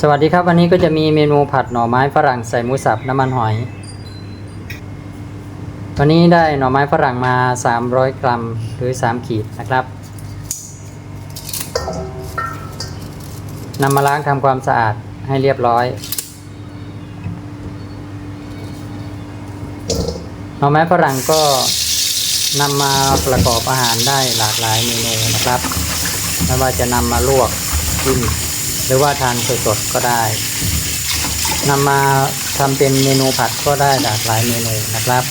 สวัสดีครับวันนี้ก็จะมีเมนูผัดหน่อไม้ฝรั่งใส่หมูสับน้ำมันหอย วันนี้ได้หน่อไม้ฝรั่งมา 300 กรัมหรือ 3 ขีดนะครับนำมาล้างทำความสะอาดให้เรียบร้อย หน่อไม้ฝรั่งก็นำมาประกอบอาหารได้หลากหลายเมนูนะครับไม่ว่าจะนำมาลวกกิน หรือว่าทานสดๆก็ได้นำมาทำเป็นเมนูผัดก็ได้หลากหลายเมนูนะครับ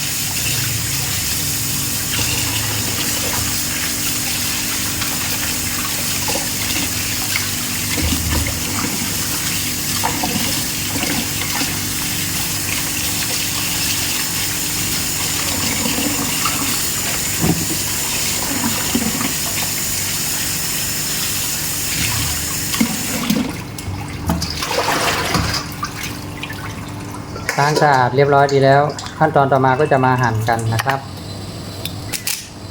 ล้างสะอาดเรียบร้อยดีแล้ว ขั้นตอนต่อมาก็จะมาหั่นกันนะครับ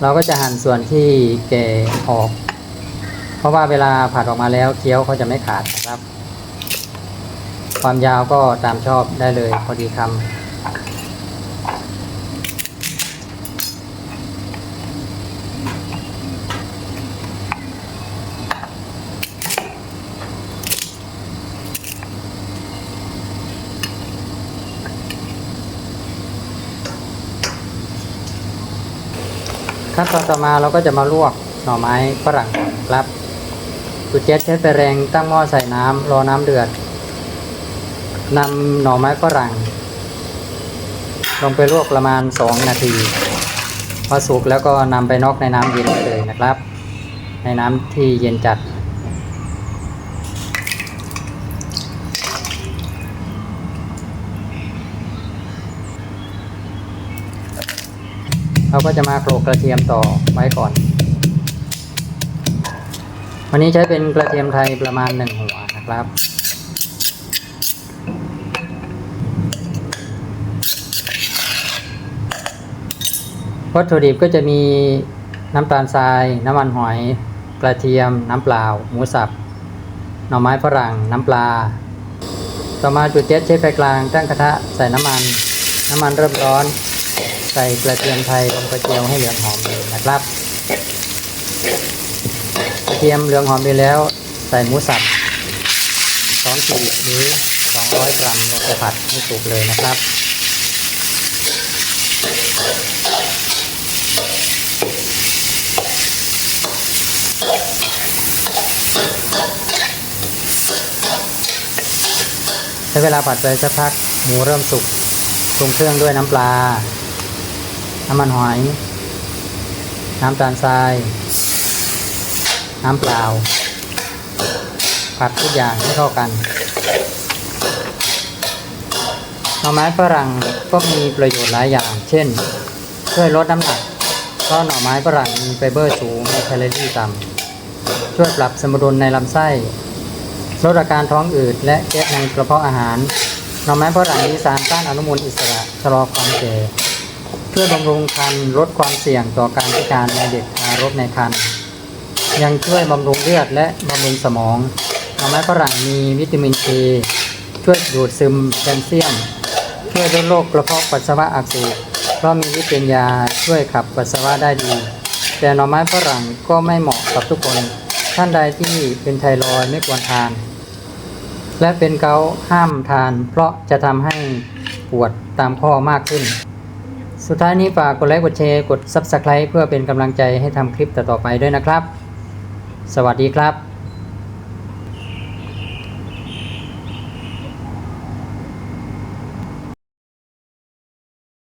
เราก็จะหั่นส่วนที่แก่ออก เพราะว่าเวลาผัดออกมาแล้วเคี้ยวเขาจะไม่ขาดนะครับ ความยาวก็ตามชอบได้เลยพอดีคำ ขั้นตอนต่อมาเราก็จะมาลวกหน่อไม้ฝรั่งก่อนครับจุดเจ็ดใช้ไฟแรงตั้งหม้อใส่น้ำรอน้ำเดือดนำหน่อไม้ฝรั่ง ลงไปลวกประมาณ 2 นาทีพอสุกแล้วก็นำไปนอกในน้ำเย็นเลยนะครับ ในน้ำที่เย็นจัด เราก็จะมาโขลกกระเทียมต่อไว้ก่อน วันนี้ใช้เป็นกระเทียมไทยประมาณหนึ่งหัวนะครับวัตถุดิบก็จะมีน้ำตาลทราย น้ำมันหอย กระเทียม น้ำเปล่า หมูสับ หน่อไม้ฝรั่ง น้ำปลา ต่อมาจุดเจ็ดใช้ไฟกลางตั้งกระทะใส่น้ำมัน น้ำมันเริ่มร้อน ใส่กระเทียมไทยลงไปเจียวให้เหลืองหอมเลยนะครับ กระเทียมเหลืองหอมดีแล้ว ใส่หมูสับสองขีดหรือ200กรัมลงไปผัดให้สุกเลยนะครับใช้เวลาผัดไปสักพักหมูเริ่มสุกปรุงเครื่องด้วยน้ำปลา น้ำมันหอย น้ำตาลทราย น้ำเปล่า ผัดทุกอย่างให้เข้ากันหน่อไม้ฝรั่งก็มีประโยชน์หลายอย่าง เช่น ช่วยลดน้ำหนัก เพราะหน่อไม้ฝรั่งมีไฟเบอร์สูงมีแคลอรี่ต่ำ ช่วยปรับสมดุลในลำไส้ ลดอาการท้องอืดและแก๊สในกระเพาะอาหาร หน่อไม้ฝรั่งมีสารต้านอนุมูลอิสระชะลอความแก่ ช่วยบำรุงครรภ์ลดความเสี่ยงต่อการพิการในเด็กทารกในครรภ์ยังช่วยบำรุงเลือดและบำรุงสมองหน่อไม้ฝรั่งมีวิตามินเคช่วยดูดซึมแคลเซียม ช่วยลดโรคกระเพาะปัสสาวะอักเสบเพราะมีฤทธิ์เป็นยาช่วยขับปัสสาวะได้ดี แต่หน่อไม้ฝรั่งก็ไม่เหมาะกับทุกคน ท่านใดที่เป็นไทรอยไม่ควรทาน และเป็นเกาห้ามทาน เพราะจะทำให้ปวดตามข้อมากขึ้น สุดท้ายนี้ฝากกดไลค์กดแชร์กด Subscribe เพื่อเป็นกำลังใจให้ทำคลิปต่อๆไปด้วยนะครับ สวัสดีครับ